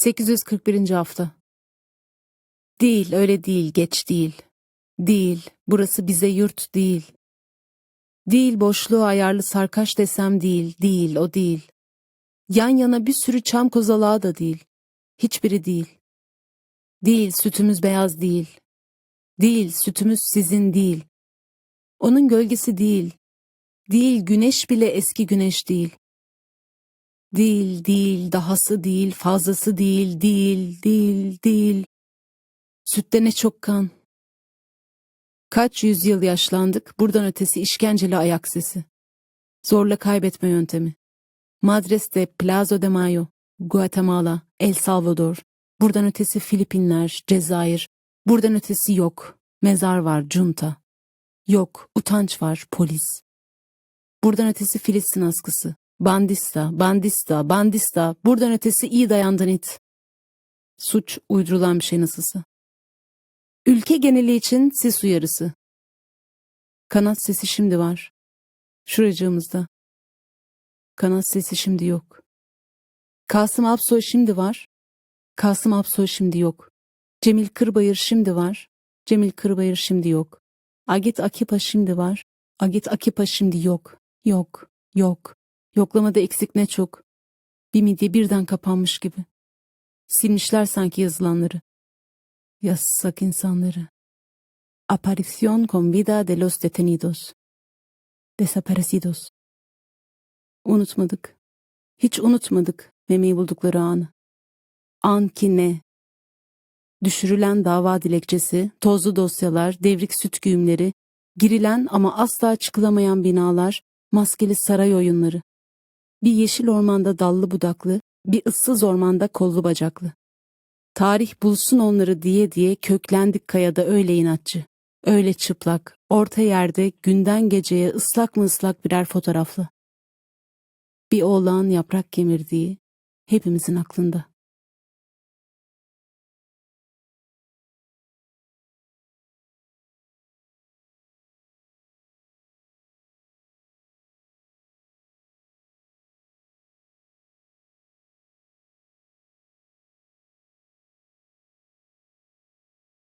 841. hafta. Değil, öyle değil, geç değil. Değil, burası bize yurt değil. Değil, boşluğu ayarlı sarkaç desem değil, değil, o değil. Yan yana bir sürü çam kozalağı da değil. Hiçbiri değil. Değil, sütümüz beyaz değil. Değil, sütümüz sizin değil. Onun gölgesi değil. Değil, güneş bile eski güneş değil. Değil, değil, dahası değil, fazlası değil, değil, değil, değil. Sütte ne çok kan. Kaç yüzyıl yaşlandık, buradan ötesi işkenceli ayak sesi. Zorla kaybetme yöntemi. Madres de Plazo de Mayo, Guatemala, El Salvador. Buradan ötesi Filipinler, Cezayir. Buradan ötesi yok. Mezar var, junta. Yok, utanç var, polis. Buradan ötesi Filistin askısı. Bandista, bandista, bandista. Buradan ötesi iyi dayandan it. Suç uydurulan bir şey nasılsa. Ülke geneli için sis uyarısı. Kanat sesi şimdi var. Şuracığımızda. Kanat sesi şimdi yok. Kasım Apsoy şimdi var. Kasım Apsoy şimdi yok. Cemil Kırbayır şimdi var. Cemil Kırbayır şimdi yok. Agit Akipa şimdi var. Agit Akipa şimdi yok. Yok. Yok. Yoklamada eksik ne çok. Bir midye birden kapanmış gibi. Silmişler sanki yazılanları. Yazsak insanları. Aparición con vida de los detenidos. Desaparecidos. Unutmadık. Hiç unutmadık memeyi buldukları anı. An ki ne? Düşürülen dava dilekçesi, tozlu dosyalar, devrik süt güğümleri, girilen ama asla çıkılamayan binalar, maskeli saray oyunları. Bir yeşil ormanda dallı budaklı, bir ıssız ormanda kollu bacaklı. Tarih bulsun onları diye diye köklendik kayada öyle inatçı. Öyle çıplak, orta yerde günden geceye ıslak mı ıslak birer fotoğraflı. Bir oğlan yaprak kemirdiği hepimizin aklında.